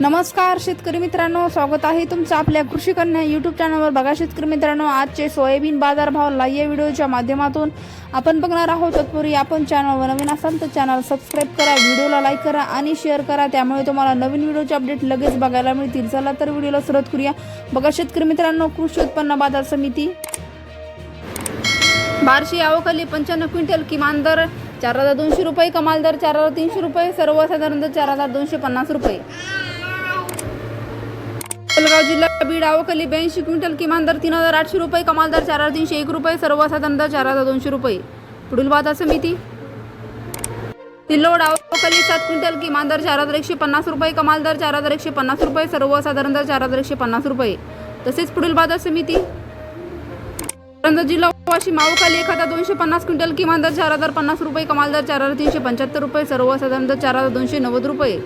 नमस्कार शेतकरी मित्रांनो. स्वागत आहे तुमचं आपल्या कृषी कन्या यूट्यूब चॅनलवर बघा शेतकरी मित्रांनो आजचे सोयाबीन बाजारभाव या व्हिडिओच्या माध्यमातून आपण बघणार आहोत तत्पूर्वी आपण चॅनलवर नवीन असाल तर चॅनल सबस्क्राईब करा व्हिडिओला लाईक करा आणि शेअर करा. त्यामुळे तुम्हाला नवीन व्हिडिओचे अपडेट लगेच बघायला मिळतील. चला तर व्हिडिओला सुरुवात करूया. बघा शेतकरी मित्रांनो कृषी उत्पन्न बाजार समिती. बारशे आवकाली पंच्याण्णव क्विंटल किमान दर चार हजार दोनशे रुपये कमाल दर चार हजार तीनशे रुपये सर्वसाधारण दर चार हजार दोनशे पन्नास रुपये. जळगाव जिल्हा बीड आवकली ब्याऐंशी क्विंटल किमान दर तीन हजार आठशे रुपये कमाल दर चार हजार तीनशे एक रुपये सर्वसाधारण दर चार हजार दोनशे रुपये. पुढील बाजार समिती. तिल्लोड आवकली सात क्विंटल किमान दर चार हजार एकशे पन्नास रुपये कमाल दर चार हजार एकशे पन्नास रुपये सर्वसाधारण दर चार हजार एकशे पन्नास रुपये. तसेच पुढील बाजार समिती. परंतु जिल्हा वाशिम आवकाली एक हजार दोनशे पन्नास क्विंटल किमान दर चार हजार पन्नास रुपये कमाल दर चार हजार तीनशे पंच्याहत्तर रुपये सर्वसाधारण दर चार हजार दोनशे नव्वद रुपये.